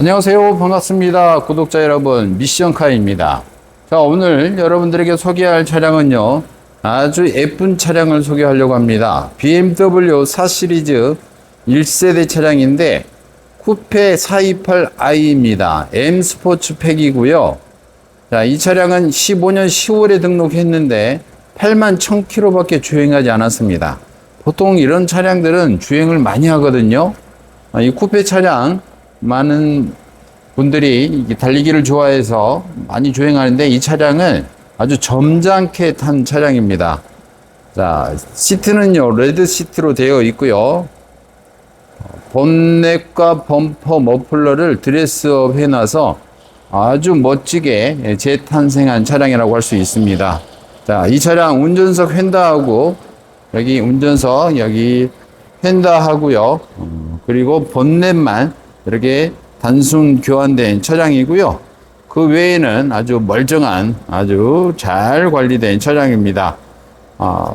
안녕하세요. 반갑습니다. 구독자 여러분, 미션카입니다. 자, 오늘 여러분들에게 소개할 차량은요, 아주 예쁜 차량을 소개하려고 합니다. BMW 4 시리즈 1세대 차량인데, 쿠페 428i입니다. M 스포츠 팩이고요. 자, 이 차량은 15년 10월에 등록했는데 8만 1000km 밖에 주행하지 않았습니다. 보통 이런 차량들은 주행을 많이 하거든요. 아, 이 쿠페 차량 많은 분들이 달리기를 좋아해서 많이 주행하는데 이 차량은 아주 점잖게 탄 차량입니다. 자, 시트는요, 레드 시트로 되어 있고요. 본넷과 범퍼 머플러를 드레스업 해놔서 아주 멋지게 재탄생한 차량이라고 할 수 있습니다. 자, 이 차량 운전석 휀다하고 여기 운전석 여기 휀다하고요. 음, 그리고 본넷만 이렇게 단순 교환된 차량이고요. 그 외에는 아주 멀쩡한 아주 잘 관리된 차량입니다. 아,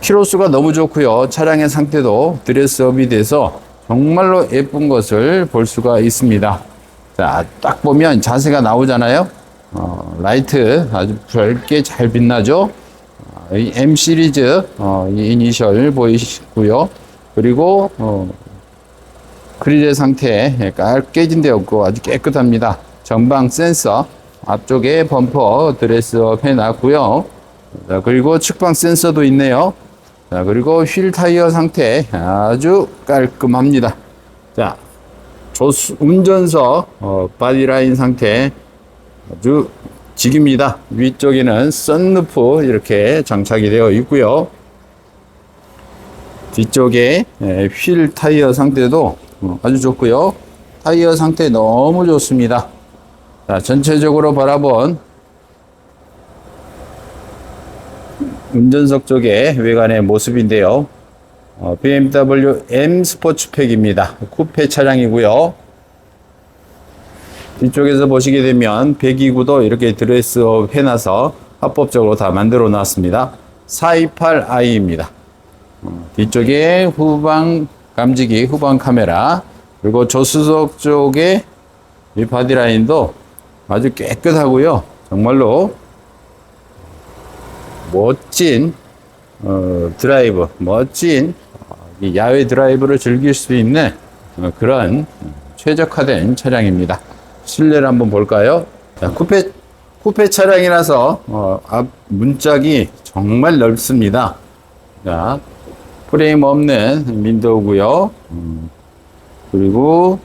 키로수가 너무 좋고요. 차량의 상태도 드레스업이 돼서 정말로 예쁜 것을 볼 수가 있습니다. 자, 딱 보면 자세가 나오잖아요. 어, 라이트 아주 밝게 잘 빛나죠. 어, 이 M 시리즈 어, 이 이니셜 보이시고요. 그리고 어, 그릴의 상태 깔 깨진 데 없고 아주 깨끗합니다. 전방 센서 앞쪽에 범퍼 드레스업 해놨고요. 자, 그리고 측방 센서도 있네요. 자, 그리고 휠 타이어 상태 아주 깔끔합니다. 자, 조수, 운전석 어, 바디라인 상태 아주 직입니다. 위쪽에는 썬루프 이렇게 장착이 되어 있고요. 뒤쪽에 예, 휠 타이어 상태도 어, 아주 좋고요. 타이어 상태 너무 좋습니다. 자, 전체적으로 바라본 운전석 쪽의 외관의 모습인데요. 어, BMW M 스포츠팩입니다. 쿠페 차량이고요. 뒤쪽에서 보시게 되면 배기구도 이렇게 드레스업 해놔서 합법적으로 다 만들어 놨습니다. 428i입니다. 어, 뒤쪽에 후방 감지기, 후방 카메라, 그리고 조수석 쪽에 이 바디라인도 아주 깨끗하고요. 정말로 멋진 어, 드라이브, 멋진 야외 드라이브를 즐길 수 있는 어, 그런 최적화된 차량입니다. 실내를 한번 볼까요? 자, 쿠페 쿠페 차량이라서 어, 앞 문짝이 정말 넓습니다. 자, 프레임 없는 윈도우고요. 음, 그리고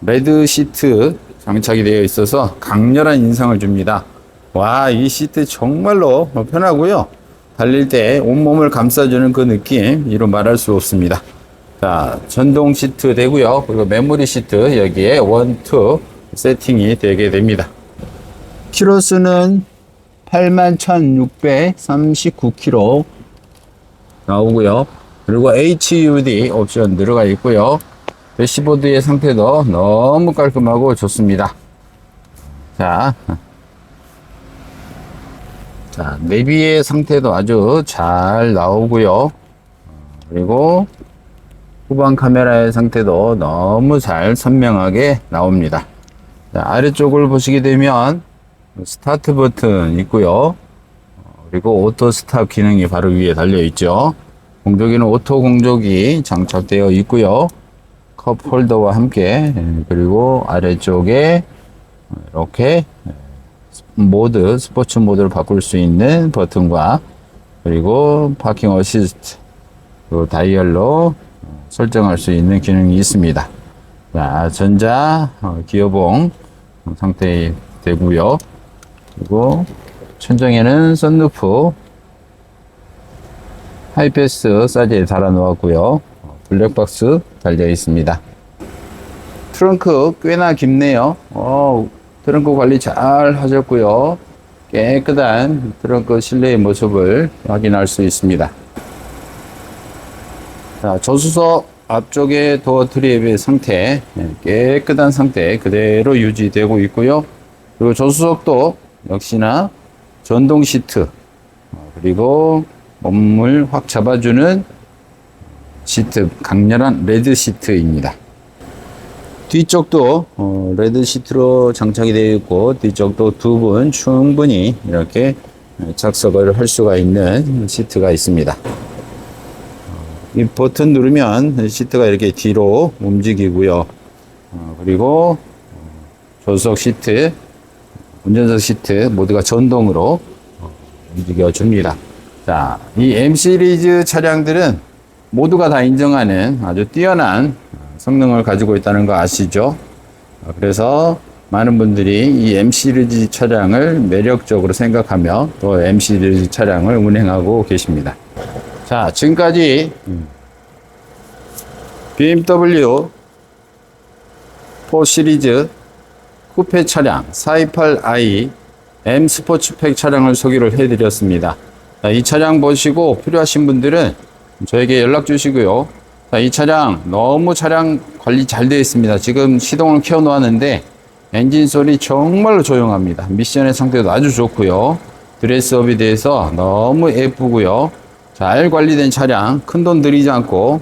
레드 시트 장착이 되어 있어서 강렬한 인상을 줍니다. 와, 이 시트 정말로 편하고요. 달릴 때 온몸을 감싸주는 그 느낌, 이로 말할 수 없습니다. 자, 전동 시트 되고요. 그리고 메모리 시트 여기에 원, 투 세팅이 되게 됩니다. 키로수는 81,639km 나오고요. 그리고 HUD 옵션 들어가 있고요. 대시보드의 상태도 너무 깔끔하고 좋습니다. 자, 자, 내비의 상태도 아주 잘 나오고요. 그리고 후방 카메라의 상태도 너무 잘 선명하게 나옵니다. 자, 아래쪽을 보시게 되면 스타트 버튼 있고요. 그리고 오토 스탑 기능이 바로 위에 달려 있죠. 공조기는 오토 공조기 장착되어 있고요. 컵 홀더와 함께 그리고 아래쪽에 이렇게 모드 스포츠 모드를 바꿀 수 있는 버튼과 그리고 파킹 어시스트 그 다이얼로 설정할 수 있는 기능이 있습니다. 자, 전자 어, 기어봉 상태 되고요. 그리고 천정에는 썬루프 하이패스 사이즈에 달아 놓았고요. 블랙박스 달려 있습니다. 트렁크 꽤나 깊네요. 어, 트렁크 관리 잘 하셨고요. 깨끗한 트렁크 실내의 모습을 확인할 수 있습니다. 자, 조수석 앞쪽에 도어 트립의 상태 예, 깨끗한 상태 그대로 유지되고 있고요. 그리고 조수석도 역시나 전동 시트 어, 그리고 몸을 확 잡아주는 시트 강렬한 레드 시트입니다. 뒤쪽도 어, 레드 시트로 장착이 되어 있고 뒤쪽도 두 분 충분히 이렇게 착석을 할 수가 있는 시트가 있습니다. 이 버튼 누르면 시트가 이렇게 뒤로 움직이고요. 어, 그리고 조수석 시트, 운전석 시트 모두가 전동으로 어, 움직여 줍니다. 자, 이 M 시리즈 차량들은 모두가 다 인정하는 아주 뛰어난 성능을 가지고 있다는 거 아시죠? 어, 그래서 많은 분들이 이 M 시리즈 차량을 매력적으로 생각하며 또 M 시리즈 차량을 운행하고 계십니다. 자, 지금까지 BMW 4 시리즈 쿠페 차량 428i M 스포츠팩 차량을 소개를 해드렸습니다. 자, 이 차량 보시고 필요하신 분들은 저에게 연락 주시고요. 자, 이 차량 너무 차량 관리 잘 되어 있습니다. 지금 시동을 켜 놓았는데 엔진 소리 정말로 조용합니다. 미션의 상태도 아주 좋고요. 드레스업에 대해서 너무 예쁘고요. 잘 관리된 차량 큰 돈 들이지 않고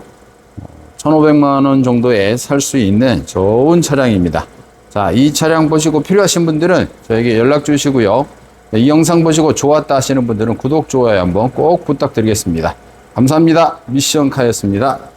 1,500만 원 정도에 살 수 있는 좋은 차량입니다. 자, 이 차량 보시고 필요하신 분들은 저에게 연락 주시고요. 네, 이 영상 보시고 좋았다 하시는 분들은 구독, 좋아요 한번 꼭 부탁드리겠습니다. 감사합니다. 미션 카였습니다.